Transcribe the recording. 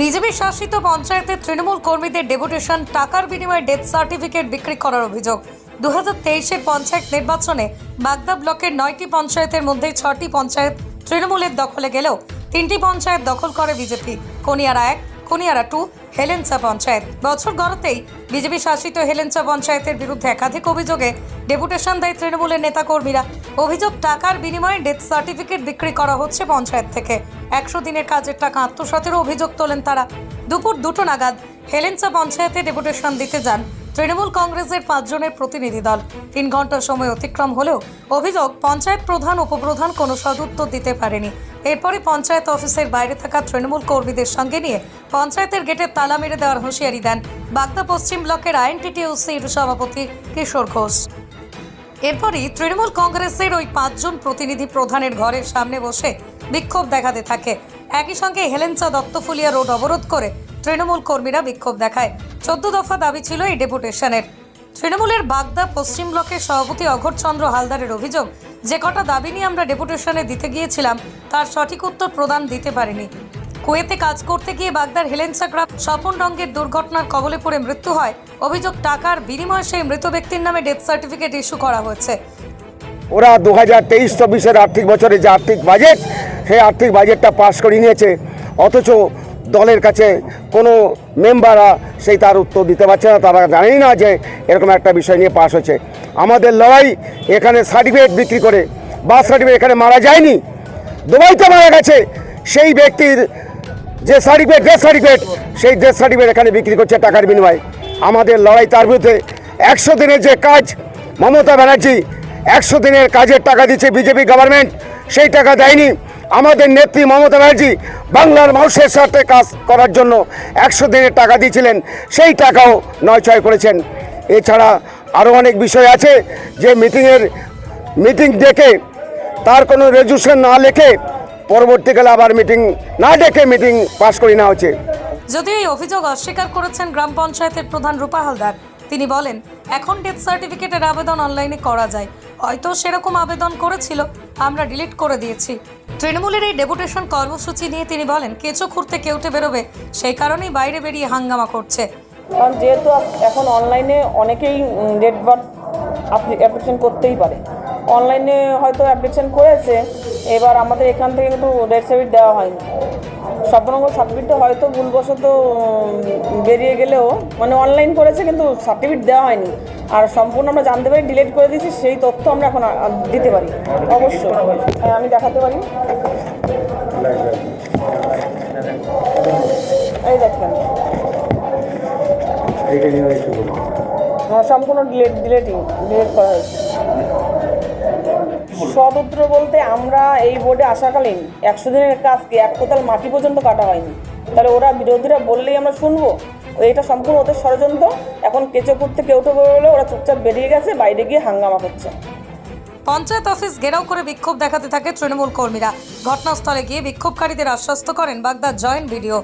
BJP শাসিত পঞ্চায়েতের তৃণমূল কর্মীদের ডেপুটেশন, টাকার বিনিময়ে ডেথ সার্টিফিকেট বিক্রি করার অভিযোগ। দু হাজার তেইশের পঞ্চায়েত নির্বাচনে বাগদা ব্লকের নয়টি পঞ্চায়েতের মধ্যে ছটি পঞ্চায়েত তৃণমূলের দখলে গেলেও তিনটি পঞ্চায়েত দখল করে বিজেপি। কনিয়ারা এক কনিয়ারা টু হেলেঞ্চা পঞ্চায়েত। বছর গড়তেই বিজেপি শাসিত হেলেঞ্চা পঞ্চায়েতের বিরুদ্ধে একাধিক অভিযোগে ডেপুটেশন দেয় তৃণমূলের নেতাকর্মীরা। অভিযোগ, টাকার বিনিময়ে ডেথ সার্টিফিকেট বিক্রি করা হচ্ছে পঞ্চায়েত থেকে। একশো দিনের কাজের টাকা আত্মসাতেরও অভিযোগ তোলেন তারা। দুপুর দুটো নাগাদ হেলেঞ্চা পঞ্চায়েতে ডেপুটেশন দিতে যান তৃণমূল কংগ্রেসের পাঁচজনের প্রতিনিধি দল। তিন ঘণ্টা সময় অতিক্রম হলেও অভিযোগ, পঞ্চায়েত প্রধান, উপপ্রধান কোনো সদুত্তর দিতে পারেনি। এরপরে পঞ্চায়েত অফিসের বাইরে থাকা তৃণমূল কর্মীদের সঙ্গে নিয়ে পঞ্চায়েতের গেটে তালা মেরে দেওয়ার হুঁশিয়ারি দেন বাগদা পশ্চিম ব্লকের আইএনটিটিউসির সভাপতি কিশোর ঘোষ। এরপরই তৃণমূল কংগ্রেসের ওই পাঁচজন প্রতিনিধি প্রধানের ঘরের সামনে বসে বিক্ষোভ দেখাতে থাকে। একই সঙ্গে হেলেঞ্চা দত্তফুলিয়া রোড অবরোধ করে তৃণমূল কর্মীরা বিক্ষোভ দেখায়। চোদ্দ দফা দাবি ছিল এই ডেপুটেশনের। তৃণমূলের বাগদা পশ্চিম ব্লকের সভাপতি অঘরচন্দ্র হালদারের অভিযোগ, যে কটা দাবি নিয়ে আমরা ডেপুটেশনে দিতে গিয়েছিলাম, তার সঠিক উত্তর প্রদান দিতে পারেনি। কুয়েতে কাজ করতে গিয়ে বাগদার হেলেন্সা গ্রাম স্বপন রঙ্গের দুর্ঘটনার কবলে পড়ে মৃত্যু হয়। অভিযোগ, টাকার বিনিময়ে সেই মৃত ব্যক্তির নামে ডেথ সার্টিফিকেট ইস্যু করা হয়েছে। ওরা দু হাজার তেইশ, চব্বিশের আর্থিক বছরে যে আর্থিক বাজেট, সেই আর্থিক বাজেটটা পাশ করে নিয়েছে। অথচ দলের কাছে কোনো মেম্বাররা সেই তার উত্তর দিতে পারছে না, তারা জানেই না যে এরকম একটা বিষয় নিয়ে পাশ হচ্ছে আমাদের লড়াই এখানে সার্টিফিকেট বিক্রি করে বার্থ সার্টিফিকেট এখানে মারা যায়নি, দুবাইতে মারা গেছে। সেই ব্যক্তির যে সার্টিফিকেট ডেথ সার্টিফিকেট সেই ডেথ সার্টিফিকেট এখানে বিক্রি করছে টাকার বিনিময়ে। আমাদের লড়াই তার বিরুদ্ধে একশো দিনের যে কাজ, মমতা ব্যানার্জি একশো দিনের কাজের টাকা দিচ্ছে বিজেপি গভর্নমেন্ট সেই টাকা দেয়নি। আমাদের নেত্রী মমতা ব্যানার্জি বাংলার মানুষের সাথে কাজ করার জন্য একশো দিনের টাকা দিয়েছিলেন, সেই টাকাও নয়ছয় করেছেন। এছাড়া আরও অনেক বিষয় আছে যে মিটিংয়ের, মিটিং ডেকে তার কোনো রেজুলেশন না লেখে পরবর্তীকালে আবার মিটিং, না ডেকে মিটিং পাস করে নেওয়া হচ্ছে যদিও এই অভিযোগ অস্বীকার করেছেন গ্রাম পঞ্চায়েতের প্রধান রূপা হালদার, তিনি বলেন, এখন ডেথ সার্টিফিকেটের আবেদন অনলাইনে করা যায়। হয়তো সেরকম আবেদন করেছিল। আমরা ডিলিট করে দিয়েছি। তৃণমূলের এই ডেপুটেশন কর্মসূচি নিয়ে তিনি বলেন কেঁচো খুঁড়তে কেউটে বেরোবে, সেই কারণেই বাইরে বেরিয়ে হাঙ্গামা করছে। কারণ যেহেতু এখন অনলাইনে অনেকেই ডেট বার্থ করতেই পারে। অনলাইনে হয়তো অ্যাপ্লিকেশন করেছে, এবার আমাদের এখান থেকে কিন্তু ডেট সার্টিফিকেট দেওয়া হয়নি। স্বপ্নঙ্গ সার্টিফিকেটটা হয়তো ভুলবশত বেরিয়ে গেলেও মানে অনলাইন করেছে কিন্তু সার্টিফিকেট দেওয়া হয়নি। আর সম্পূর্ণ আমরা জানতে পারি ডিলিট করে দিয়েছি, সেই তথ্য আমরা এখন দিতে পারি। অবশ্যই। হ্যাঁ আমি দেখাতে পারি। এই দেখেন। হ্যাঁ সম্পূর্ণ ডিলেট ডিলেটিং ডিলেট করা হয়েছে। সদুত্র বলতে আমরা এই বোর্ডে আসাকালীন একশো দিনের কাজকে এক কোতাল মাটি পর্যন্ত কাটা হয়নি। তাহলে ওরা বিরোধীরা বললেই আমরা শুনব। এটা সম্পূর্ণ ওদের ষড়যন্ত্র। এখন কেঁচো করতে কেউ তো বলে ওরা চুপচাপ বেরিয়ে গেছে, বাইরে গিয়ে হাঙ্গামা করছে। পঞ্চায়েত অফিস ঘেরাও করে বিক্ষোভ দেখাতে থাকে তৃণমূল কর্মীরা। ঘটনাস্থলে গিয়ে বিক্ষোভকারীদের আশ্বস্ত করেন বাগদার জয়েন্ট ভিডিও